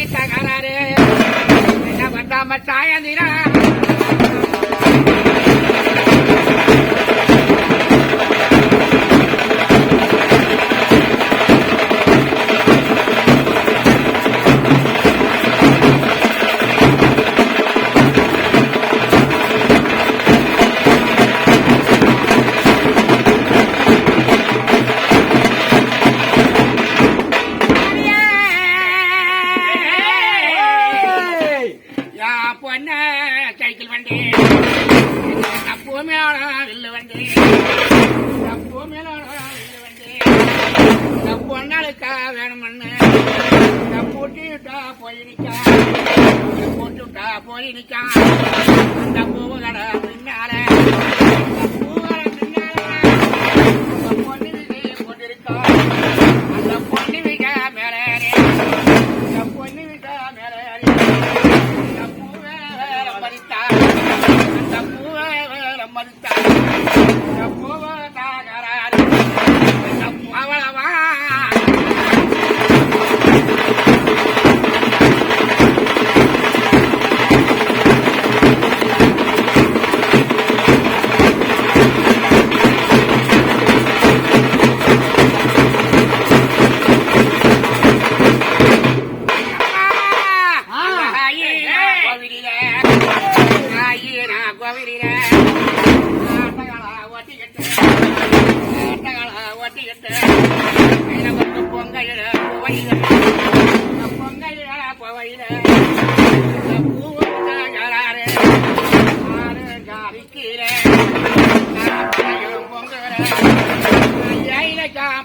சொல்லி தகராறு. என்ன பண்ணாம சாயந்திரா வண்டி தப்பு மேல வில்லு வண்டி தப்பு மேல வில்லு வண்டி தப்பு பொண்ணாளுக்கா வேணுமண்ணு. பூட்டிட்டா போய் நிக்கா. போட்டுட்டா போய் நிக்கா. அந்த பூவகட பின்னால. மறித்தார். அந்த பூவே வேலை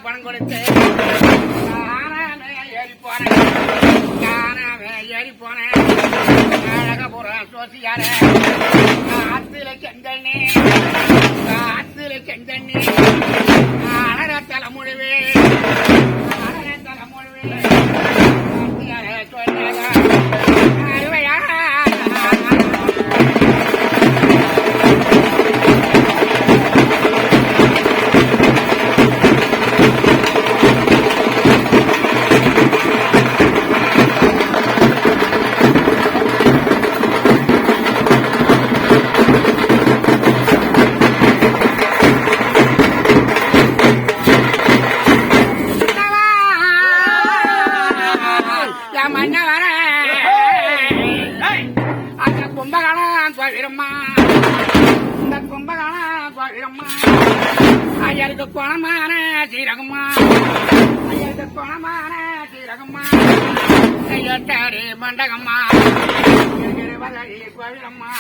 பணம் கொடுத்து நானாவே ஏறி போனேன் நானாவே ஏறி போனேன் போறான் சோசி யாரு? ஆத்துல செங்கண்ணி ஆத்துல செங்கண்ணி என் மண்ண வர அந்த கும்பகாலம் கோவிரம்மா இந்த கும்பகாலம் கோவிரம்மா ஐயருக்கு குணமான சீரகம்மா. ஐயருக்கு குணமான சீரகம்மா. ஐயத்தாடி மண்டகம்மா. கோவிரம்மா